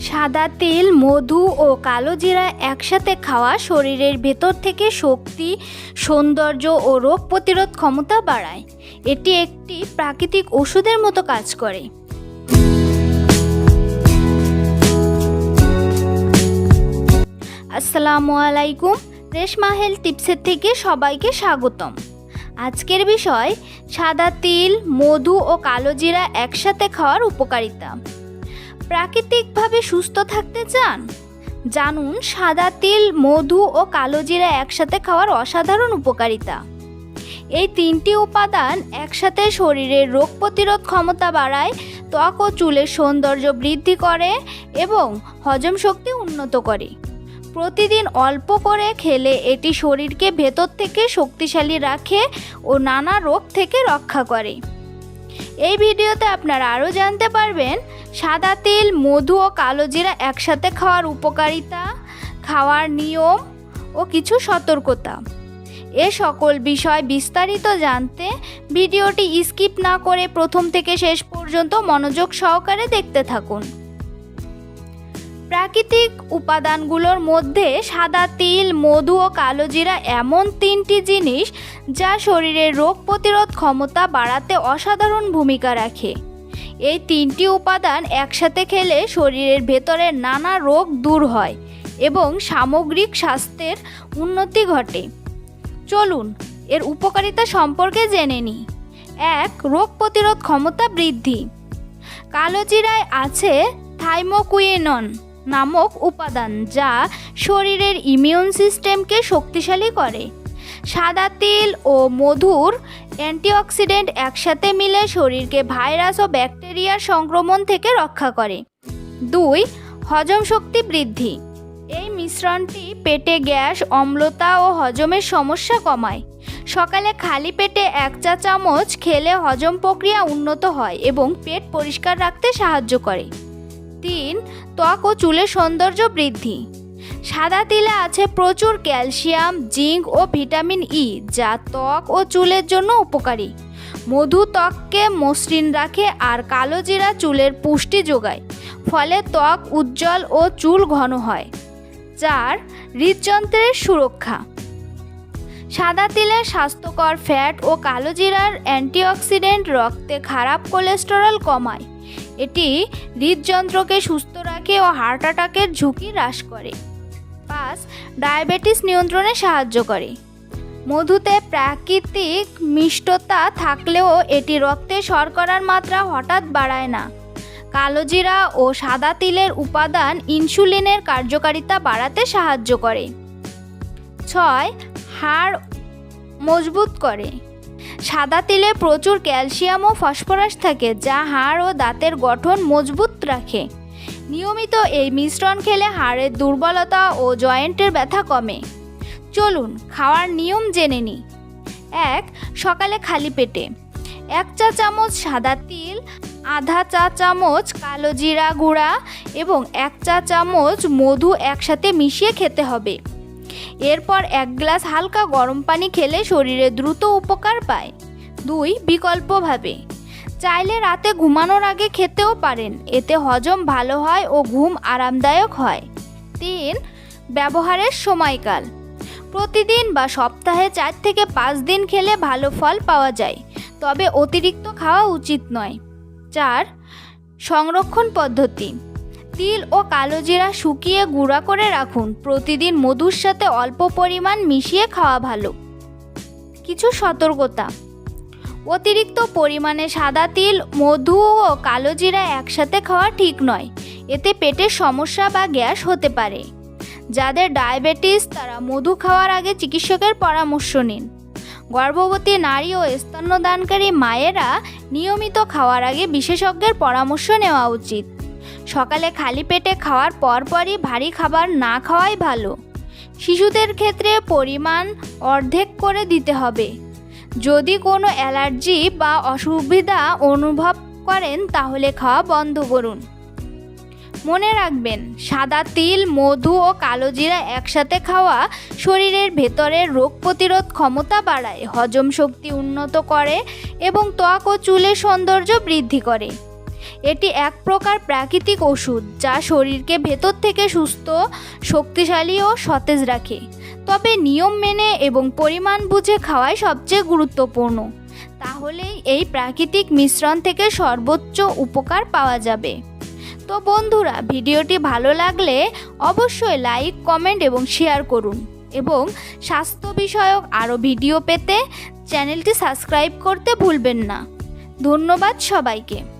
সাদা তেল, মধু ও কালো জিরা একসাথে খাওয়া শরীরের ভেতর থেকে শক্তি, সৌন্দর্য ও রোগ প্রতিরোধ ক্ষমতা বাড়ায়। এটি একটি প্রাকৃতিক ওষুধের মতো কাজ করে। আসসালামু আলাইকুম রেশমা হেলথ টিপসের থেকে সবাইকে স্বাগতম। আজকের বিষয়, সাদা তিল, মধু ও কালো জিরা একসাথে খাওয়ার উপকারিতা। প্রাকৃতিকভাবে সুস্থ থাকতে চান? জানুন, সাদা তিল, মধু ও কালো জিরা একসাথে খাওয়ার অসাধারণ উপকারিতা। এই তিনটি উপাদান একসাথে শরীরের রোগ প্রতিরোধ ক্ষমতা বাড়ায়, ত্বক ও চুলের সৌন্দর্য বৃদ্ধি করে এবং হজম শক্তি উন্নত করে। প্রতিদিন অল্প করে খেলে এটি শরীরকে ভেতর থেকে শক্তিশালী রাখে ও নানা রোগ থেকে রক্ষা করে। এই ভিডিওতে আপনারা আরও জানতে পারবেন, সাদা তিল, মধু ও কালো জিরা একসাথে খাওয়ার উপকারিতা, খাওয়ার নিয়ম ও কিছু সতর্কতা। এ সকল বিষয় বিস্তারিত জানতে ভিডিওটি স্কিপ না করে প্রথম থেকে শেষ পর্যন্ত মনোযোগ সহকারে দেখতে থাকুন। প্রাকৃতিক উপাদানগুলোর মধ্যে সাদা তিল, মধু ও কালো জিরা এমন তিনটি জিনিস যা শরীরের রোগ প্রতিরোধ ক্ষমতা বাড়াতে অসাধারণ ভূমিকা রাখে। এই তিনটি উপাদান একসাথে খেলে শরীরের ভেতরের নানা রোগ দূর হয় এবং সামগ্রিক স্বাস্থ্যের উন্নতি ঘটে। চলুন, এর উপকারিতা সম্পর্কে জেনে নিই। এক, রোগ প্রতিরোধ ক্ষমতা বৃদ্ধি। কালো জিরায় আছে থাইমোকুইনন। নামক উপাদান যা শরীরের ইমিউন সিস্টেমকে শক্তিশালী করে। সাদা তিল ও মধুর অ্যান্টিঅক্সিডেন্ট একসাথে মিলে শরীরকে ভাইরাস ও ব্যাকটেরিয়ার সংক্রমণ থেকে রক্ষা করে। দুই, হজম শক্তি বৃদ্ধি। এই মিশ্রণটি পেটে গ্যাস, অম্লতা ও হজমের সমস্যা কমায়। সকালে খালি পেটে এক চা চামচ খেলে হজম প্রক্রিয়া উন্নত হয় এবং পেট পরিষ্কার রাখতে সাহায্য করে। তিন, ত্বক ও চুলের সৌন্দর্য বৃদ্ধি। সাদা তিলে আছে প্রচুর ক্যালসিয়াম, জিঙ্ক ও ভিটামিন ই, যা ত্বক ও চুলের জন্য উপকারী। মধু ত্বককে মসৃণ রাখে আর কালো জিরা চুলের পুষ্টি যোগায়, ফলে ত্বক উজ্জ্বল ও চুল ঘন হয়। চার, হৃদযন্ত্রের সুরক্ষা। সাদা তিলের স্বাস্থ্যকর ফ্যাট ও কালো জিরার অ্যান্টিঅক্সিডেন্ট রক্তে খারাপ কোলেস্টেরল কমায়। এটি হৃদযন্ত্রকে সুস্থ রাখে ও হার্ট অ্যাটাকের ঝুঁকি হ্রাস করে। পাঁচ ডায়াবেটিস নিয়ন্ত্রণে সাহায্য করে। মধুতে প্রাকৃতিক মিষ্টতা থাকলেও এটি রক্তে শর্করার মাত্রা হঠাৎ বাড়ায় না। কালোজিরা ও সাদা তিলের উপাদান ইনসুলিনের কার্যকারিতা বাড়াতে সাহায্য করে। ছয়, হাড় মজবুত করে। সাদা তিলে প্রচুর ক্যালসিয়াম ও ফসফরাস থাকে, যা হাড় ও দাঁতের গঠন মজবুত রাখে। নিয়মিত এই মিশ্রণ খেলে হাড়ের দুর্বলতা ও জয়েন্টের ব্যথা কমে। চলুন, খাওয়ার নিয়ম জেনে নিই। এক, সকালে খালি পেটে। এক চা চামচ সাদা তিল, আধা চা চামচ কালো জিরা গুঁড়া এবং এক চা চামচ মধু একসাথে মিশিয়ে খেতে হবে। এরপর এক গ্লাস হালকা গরম পানি খেলে শরীরে দ্রুত উপকার পায়। দুই, বিকল্পভাবে। চাইলে রাতে ঘুমানোর আগে খেতেও পারেন, এতে হজম ভালো হয় ও ঘুম আরামদায়ক হয়। তিন, ব্যবহারের সময়কাল। প্রতিদিন বা সপ্তাহে চার থেকে পাঁচ দিন খেলে ভালো ফল পাওয়া যায়, তবে অতিরিক্ত খাওয়া উচিত নয়। চার, সংরক্ষণ পদ্ধতি। তিল ও কালো জিরা শুকিয়ে গুঁড়া করে রাখুন। প্রতিদিন মধুর সাথে অল্প পরিমাণ মিশিয়ে খাওয়া ভালো। কিছু সতর্কতা। অতিরিক্ত পরিমাণে সাদা তিল, মধু ও কালো জিরা একসাথে খাওয়া ঠিক নয়। এতে পেটের সমস্যা বা গ্যাস হতে পারে। যাদের ডায়াবেটিস, তারা মধু খাওয়ার আগে চিকিৎসকের পরামর্শ নিন। গর্ভবতী নারী ও স্তন্যদানকারী মায়েরা নিয়মিত খাওয়ার আগে বিশেষজ্ঞের পরামর্শ নেওয়া উচিত। সকালে খালি পেটে খাওয়ার পরপরই ভারী খাবার না খাওয়াই ভালো। শিশুদের ক্ষেত্রে পরিমাণ অর্ধেক করে দিতে হবে। যদি কোনো অ্যালার্জি বা অসুবিধা অনুভব করেন, তাহলে খাওয়া বন্ধ করুন। মনে রাখবেন, সাদা তিল, মধু ও কালো জিরা একসাথে খাওয়া শরীরের ভেতরের রোগ প্রতিরোধ ক্ষমতা বাড়ায়, হজম শক্তি উন্নত করে এবং ত্বক ও চুলের সৌন্দর্য বৃদ্ধি করে। এটি এক প্রকার প্রাকৃতিক ওষুধ যা শরীরকে ভেতর থেকে সুস্থ, শক্তিশালী ও সতেজ রাখে। তবে নিয়ম মেনে এবং পরিমাণ বুঝে খাওয়াই সবচেয়ে গুরুত্বপূর্ণ। তাহলেই এই প্রাকৃতিক মিশ্রণ থেকে সর্বোচ্চ উপকার পাওয়া যাবে। তো বন্ধুরা, ভিডিওটি ভালো লাগলে অবশ্যই লাইক, কমেন্ট এবং শেয়ার করুন এবং স্বাস্থ্য বিষয়ক আরও ভিডিও পেতে চ্যানেলটি সাবস্ক্রাইব করতে ভুলবেন না। ধন্যবাদ সবাইকে।